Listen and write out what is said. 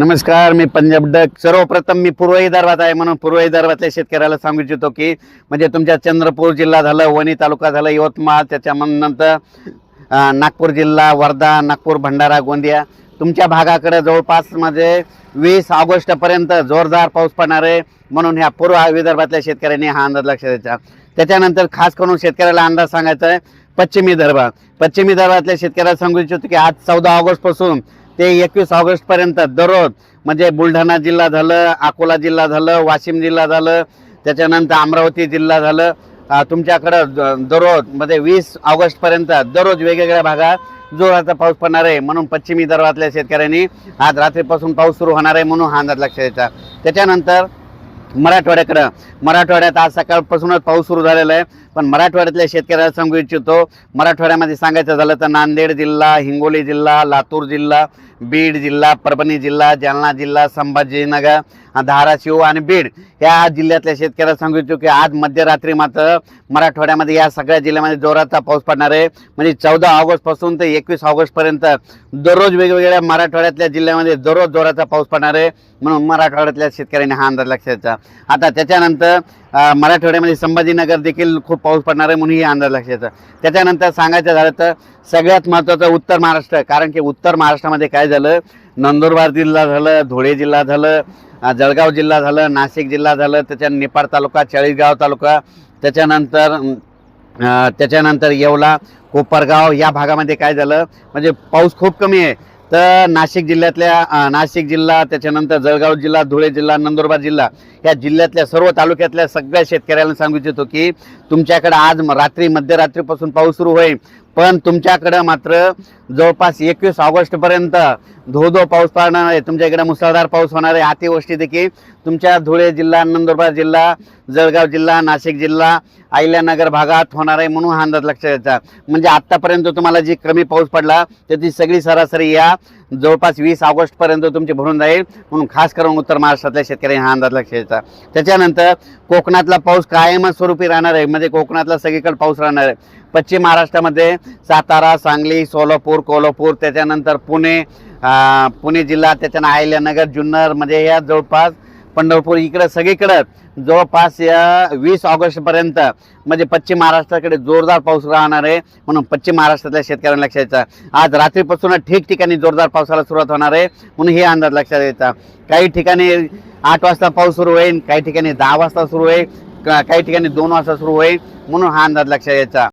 नमस्कार मी पंजाब डक. सर्वप्रथम मी पूर्व विदर्भात आहे म्हणून पूर्व विदर्भातल्या शेतकऱ्याला सांगू इच्छितो की म्हणजे तुमच्या चंद्रपूर जिल्हा झालं वणी तालुका झालं यवतमाळ त्याच्यानंतर नागपूर जिल्हा वर्धा नागपूर भंडारा गोंदिया. तुमच्या भागाकडे जवळपास म्हणजे वीस ऑगस्टपर्यंत जोरदार पाऊस पडणार आहे म्हणून ह्या पूर्व विदर्भातल्या शेतकऱ्यांनी हा अंदाज लक्षात द्यायचा. त्याच्यानंतर खास करून शेतकऱ्याला अंदाज सांगायचा आहे पश्चिमी विदर्भ पश्चिमी विदर्भातल्या शेतकऱ्याला सांगू इच्छितो की आज चौदा ऑगस्टपासून ते एकवीस ऑगस्टपर्यंत दररोज म्हणजे बुलढाणा जिल्हा झालं अकोला जिल्हा झालं वाशिम जिल्हा झालं त्याच्यानंतर अमरावती जिल्हा झालं तुमच्याकडं दररोज म्हणजे वीस ऑगस्टपर्यंत दररोज वेगवेगळ्या भागात जोराचा पाऊस पडणार आहे. म्हणून पश्चिमी विदर्भातल्या शेतकऱ्यांनी आज रात्रीपासून पाऊस सुरू होणार आहे म्हणून हा अंदाज लक्षात द्यायचा त्याच्यानंतर मराठवाड्याकडं मराठवाड्यात आज सकाळपासूनच पाऊस सुरू झालेला आहे. पण मराठवाड्यातल्या शेतकऱ्याला सांगू इच्छितो मराठवाड्यामध्ये सांगायचं झालं तर नांदेड जिल्हा हिंगोली जिल्हा लातूर जिल्हा बीड जिल्हा परभणी जिल्हा जालना जिल्हा संभाजीनगर धाराशिव आणि बीड या जिल्ह्यातल्या शेतकऱ्याला सांगू इच्छितो की आज मध्यरात्री मात्र मराठवाड्यामध्ये या सगळ्या जिल्ह्यामध्ये जोराचा पाऊस पडणार आहे. म्हणजे चौदा ऑगस्टपासून ते एकवीस ऑगस्टपर्यंत दररोज वेगवेगळ्या मराठवाड्यातल्या जिल्ह्यामध्ये दररोज जोराचा पाऊस पडणार आहे. म्हणून मराठवाड्यातल्या शेतकऱ्यांनी हा अंदाज लक्षात द्यायचा आता त्याच्यानंतर मराठवाड्यामध्ये संभाजीनगर देखील खूप पाऊस पडणार आहे म्हणून ही अंदाज लक्षात त्याच्यानंतर सांगायचं झालं तर सगळ्यात महत्त्वाचं उत्तर महाराष्ट्र कारण की उत्तर महाराष्ट्रामध्ये काय झालं? नंदुरबार जिल्हा झालं धुळे जिल्हा झालं जळगाव जिल्हा झालं नाशिक जिल्हा झालं त्याच्या निपाड तालुका चाळीसगाव तालुका त्याच्यानंतर त्याच्यानंतर येवला कोपरगाव या भागामध्ये काय झालं? म्हणजे पाऊस खूप कमी आहे. तर नाशिक जिल्ह्यातल्या नाशिक जिल्हा त्याच्यानंतर जळगाव जिल्हा धुळे जिल्हा नंदुरबार जिल्हा या जिल्ह्यातल्या सर्व तालुक्यातल्या सगळ्या शेतकऱ्यांना सांगू इच्छितो की तुमच्याकडे आज रात्री मध्यरात्रीपासून पाऊस सुरू होईल. पण तुमच्याकडं मात्र जवळपास एकवीस ऑगस्टपर्यंत धो धो पाऊस पडणार आहे. तुमच्या इकडे मुसळधार पाऊस होणार आहे. अतिवृष्टी देखील. तुमच्या धुळे जिल्हा नंदुरबार जिल्हा जळगाव जिल्हा नाशिक जिल्हा अहिल्यानगर भागात होणार आहे म्हणून हा अंदाज लक्षात द्यायचा म्हणजे आत्तापर्यंत तुम्हाला जी कमी पाऊस पडला त्याची सगळी सरासरी या जवळपास वीस ऑगस्टपर्यंत तुमची भरून जाईल. म्हणून खास करून उत्तर महाराष्ट्रातल्या शेतकऱ्यांनी हा अंदाज लक्षात द्यायचा त्याच्यानंतर कोकणातला पाऊस कायमच स्वरूपी राहणार आहे. म्हणजे कोकणातला सगळीकडे पाऊस राहणार आहे. पश्चिम महाराष्ट्रामध्ये सातारा सांगली सोलापूर कोल्हापूर त्याच्यानंतर पुणे पुणे जिल्हा त्याच्यानं अहिल्यानगर जुन्नर म्हणजे या जवळपास पंढरपूर इकडं सगळीकडं जवळपास या वीस ऑगस्टपर्यंत म्हणजे पश्चिम महाराष्ट्राकडे जोरदार पाऊस राहणार आहे. म्हणून पश्चिम महाराष्ट्रातल्या शेतकऱ्यांना लक्षात द्यायचा आज रात्रीपासून ठिकठिकाणी जोरदार पावसाला सुरुवात होणार आहे. म्हणून हे अंदाज लक्षात द्यायचा काही ठिकाणी आठ वाजता पाऊस सुरू होईल काही ठिकाणी दहा वाजता सुरू होईल का- काही ठिकाणी दोन वाजता सुरू होईल. म्हणून हा अंदाज लक्षात यायचा